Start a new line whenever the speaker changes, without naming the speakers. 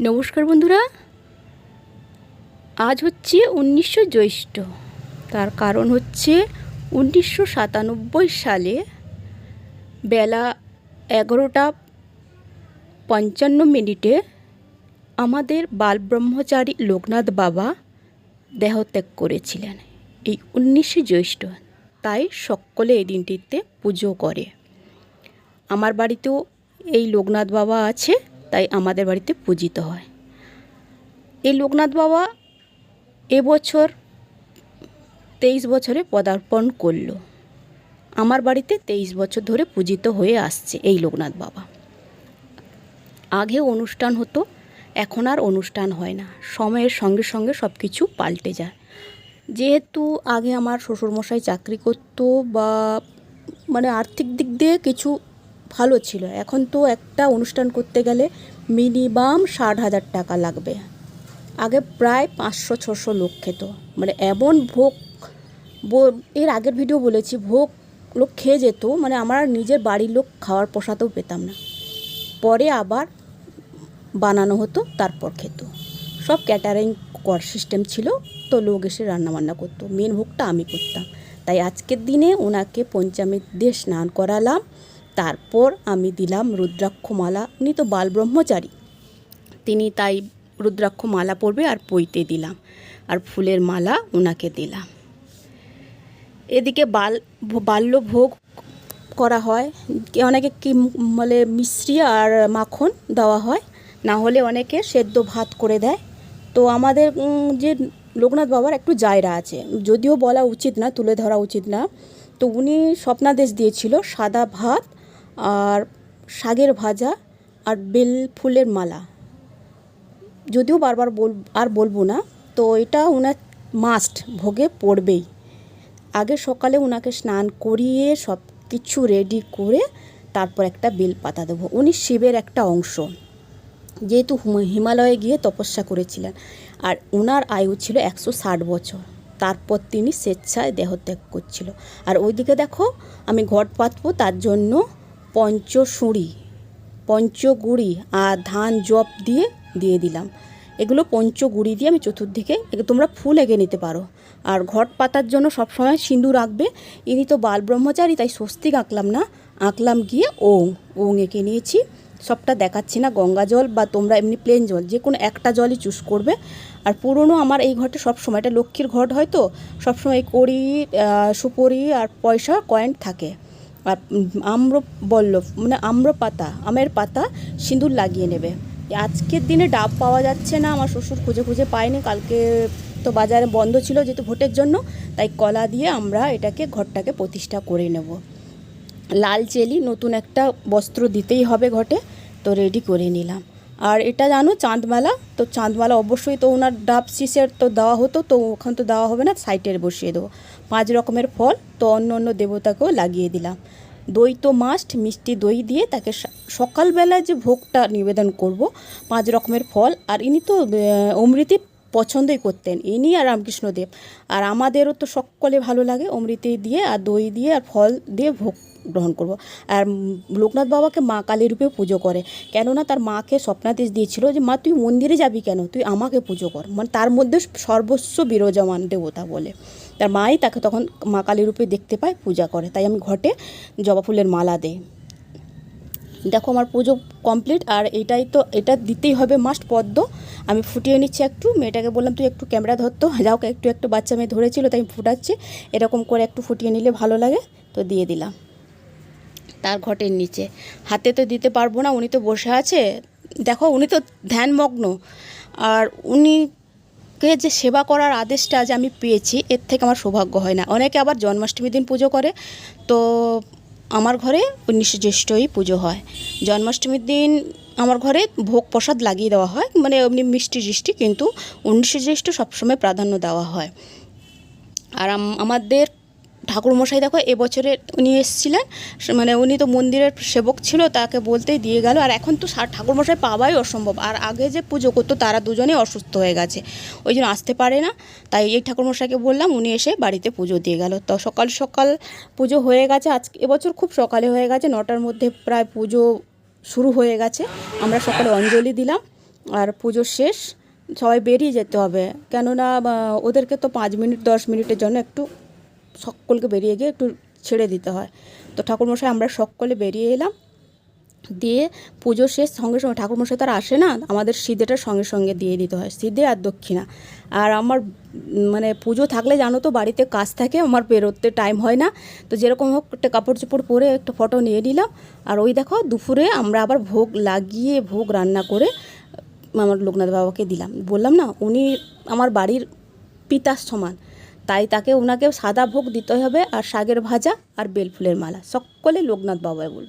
নমস্কার বন্ধুরা। আজ হচ্ছে উনিশশো জ্যৈষ্ঠ। তার কারণ হচ্ছে উনিশশো সাতানব্বই সালে বেলা এগারোটা পঞ্চান্ন মিনিটে আমাদের বালব্রহ্মচারী লোকনাথ বাবা দেহত্যাগ করেছিলেন এই উনিশে জ্যৈষ্ঠ। তাই সকলে এই দিনটিতে পুজো করে। আমার বাড়িতেও এই লোকনাথ বাবা আছে। তাই আমাদের বাড়িতে পূজিত হয়। এই লোকনাথ বাবা এবছর তেইশ বছরে পদার্পণ করল। আমার বাড়িতে তেইশ বছর ধরে পূজিত হয়ে আসছে এই লোকনাথ বাবা। আগে অনুষ্ঠান হতো, এখন আর অনুষ্ঠান হয় না। সময়ের সঙ্গে সঙ্গে সব কিছু পাল্টে যায়। যেহেতু আগে আমার শ্বশুরমশাই চাকরি করতো বা মানে আর্থিক দিক দিয়ে কিছু ভালো ছিল। এখন তো একটা অনুষ্ঠান করতে গেলে মিনিমাম ষাট হাজার টাকা লাগবে। আগে প্রায় পাঁচশো, ছশো লোক খেত। মানে এমন ভোগ এর আগের ভিডিও বলেছি, ভোগ লোক খেয়ে যেত। মানে আমার নিজের বাড়ির লোক খাওয়ার পোষাতেও পেতাম না। পরে আবার বানানো হতো, তারপর খেত। সব ক্যাটারিং কর সিস্টেম ছিল, তো লোক এসে রান্নাবান্না করতো। মেন ভোগটা আমি করতাম। তাই আজকের দিনে ওনাকে পঞ্চামৃত দিয়ে স্নান করালাম। তারপর আমি দিলাম রুদ্রাক্ষ মালা উনি তো বাল ব্রহ্মচারী তিনি তাই রুদ্রাক্ষ মালা পরবে আর পইতে দিলাম, আর ফুলের মালা ওনাকে দিলাম। এদিকে বাল বাল্য ভোগ করা হয়, অনেকে কি মানে মিশ্রি আর মাখন দেওয়া হয়, না হলে অনেকে সেদ্ধ ভাত করে দেয়। তো আমাদের যে লোকনাথ বাবার একটু জায়রা আছে, যদিও বলা উচিত না, তুলে ধরা উচিত না, তো উনি স্বপ্নাদেশ দিয়েছিল সাদা ভাত আর শাকের ভাজা আর বেল ফুলের মালা। যদিও বারবার বল, আর বলব না, তো এটা ওনার মাস্ট ভোগে পড়বেই। আগে সকালে ওনাকে স্নান করিয়ে সব কিছু রেডি করে তারপর একটা বেল পাতা দেবো। উনি শিবের একটা অংশ। যেহেতু হিমালয়ে গিয়ে তপস্যা করেছিলেন। আর ওনার আয়ু ছিল একশো ষাট বছর। তারপর তিনি স্বেচ্ছায় দেহত্যাগ করছিল। আর ওইদিকে দেখো, আমি ঘট পাতবো তার জন্য পঞ্চশুঁড়ি পঞ্চগুড়ি আর ধান জব দিয়ে দিয়ে দিলাম। এগুলো পঞ্চগুড়ি দিয়ে আমি চতুর্দিকে তোমরা ফুল এঁকে নিতে পারো। আর ঘট পাতার জন্য সবসময় সিঁদুর আঁকবে। ইনি তো বাল ব্রহ্মচারী তাই স্বস্তিক আঁকলাম না। আঁকলাম গিয়ে ওং ওং এঁকে নিয়েছি। সবটা দেখাচ্ছি না, গঙ্গা জল বা তোমরা এমনি প্লেন জল, যে কোনো একটা জলই চুজ করবে। আর পুরনো আমার এই ঘরটা সবসময়, এটা লক্ষ্মীর ঘট হয় তো, সবসময় কড়ি সুপরি আর পয়সা কয়েন থাকে। আর আম্র বল্লভ মানে আম্র পাতা আমের পাতা সিঁদুর লাগিয়ে নেবে। আজকের দিনে ডাব পাওয়া যাচ্ছে না, আমার শ্বশুর খুঁজে খুঁজে পায়নি, কালকে তো বাজারে বন্ধ ছিল যেহেতু ভোটের জন্য, তাই কলা দিয়ে আমরা এটাকে, ঘরটাকে প্রতিষ্ঠা করে নেব। লাল চেলি নতুন একটা বস্ত্র দিতেই হবে ঘটে, তো রেডি করে নিলাম। আর এটা জানো, চাঁদমালা? তো চাঁদমালা অবশ্যই তো ওনার ডাব শিসের তো দেওয়া হতো, তো ওখান তো দেওয়া হবে না সাইডের বসিয়ে দেবো। পাঁচ রকমের ফল, তো অন্য অন্য দেবতাকেও লাগিয়ে দিলাম। দই তো মাস্ট মিষ্টি দই দিয়ে তাকে সা- সকালবেলায় যে ভোগটা নিবেদন করব, পাঁচ রকমের ফল, আর ইনি তো অমৃতি পছন্দই করতেন, ইনি আর রামকৃষ্ণদেব। আর আমাদেরও তো সকলে ভালো লাগে অমৃতি দিয়ে, আর দই দিয়ে, আর ফল দিয়ে ভোগ গ্রহণ করব। আর লোকনাথ বাবাকে মা কালী রূপে পুজো করে। কেননা তার মাকে স্বপ্নাদেশ দিয়েছিল যে, মা, তুই মন্দিরে যাবি কেন? তুই আমাকে পুজো কর। মানে তার মধ্যে সর্বস্ব বিরাজমান দেবতা বলে। তার মাই তাকে তখন মা কালী রূপে দেখতে পায়, পূজা করে। তাই আমি ঘটে জবা ফুলের মালা দেই। দেখো আমার পুজো কমপ্লিট, আর এটাই তো, এটা দিতেই হবে মাস্ট পদ্ম। আমি ফুটিয়ে নিচ্ছি একটু, মেয়েটাকে বললাম, তুই একটু ক্যামেরা ধরতো যাও, একটু একটু বাচ্চা মেয়ে ধরেছিল, তাই ফুটাচ্ছি। এরকম করে একটু ফুটিয়ে নিলে ভালো লাগে, তো দিয়ে দিলাম। তার ঘটের নিচে। হাতে তো দিতে পারব না, উনি তো বসে আছে। দেখো, উনি তো ধ্যানমগ্ন। আর উনি কে যে সেবা করার আদেশটা যে আমি পেয়েছি, এর থেকে আমার সৌভাগ্য হয় না। অনেকে আবার জন্মাষ্টমীর দিন পুজো করে, তো আমার ঘরে উনিশে পুজো হয়। জন্মাষ্টমীর দিন আমার ঘরে ভোগ প্রসাদ লাগিয়ে দেওয়া হয় মানে এমনি মিষ্টি টিষ্টি কিন্তু উনিশে জ্যৈষ্ঠ সবসময় প্রাধান্য দেওয়া হয়। আর আমাদের ঠাকুরমশাই দেখো এবছরে উনি এসেছিলেন। মানে উনি তো মন্দিরের সেবক ছিল, তাকে বলতেই দিয়ে গেল। আর এখন তো ঠাকুরমশাই পাওয়াই অসম্ভব। আর আগে যে পুজো করতো, তারা দুজনেই অসুস্থ হয়ে গেছে। ওই জন্য আসতে পারে না। তাই এই ঠাকুরমশাইকে বললাম, উনি এসে বাড়িতে পুজো দিয়ে গেল। তো সকাল সকাল পুজো হয়ে গেছে। আজ এবছর খুব সকালে হয়ে গেছে। নটার মধ্যে প্রায় পুজো শুরু হয়ে গেছে। আমরা সকালে অঞ্জলি দিলাম। আর পুজো শেষ। সবাই বেরিয়ে যেতে হবে। কেননা ওদেরকে তো পাঁচ মিনিট, দশ মিনিটের জন্য একটু সকলকে বেরিয়ে গিয়ে একটু ছেড়ে দিতে হয়। তো ঠাকুরমশাই, আমরা সকলে বেরিয়ে এলাম। দিয়ে পুজো শেষ, সঙ্গে সঙ্গে ঠাকুরমশাই তার আসে না, আমাদের সিদেটা সঙ্গে সঙ্গে দিয়ে দিতে হয় সিদে আর দক্ষিণা। আর আমার মানে পুজো থাকলে জানো তো, বাড়িতে কাজ থাকে, আমার বেরোতে টাইম হয় না। তো যেরকম হোক একটা কাপড় চোপড় পরে একটা ফটো নিয়ে নিলাম। আর ওই দেখো, দুপুরে আমরা আবার ভোগ লাগিয়ে, ভোগ রান্না করে আমার লোকনাথ বাবাকে দিলাম। বললাম না, উনি আমার বাড়ির পিতার সমান। তাই তাকে ওনাকে সাদা ভোগ দিতে হবে আর শাগের ভাজা আর বেলফুলের মালা। সকলে লোকনাথ বাবাই বলবে।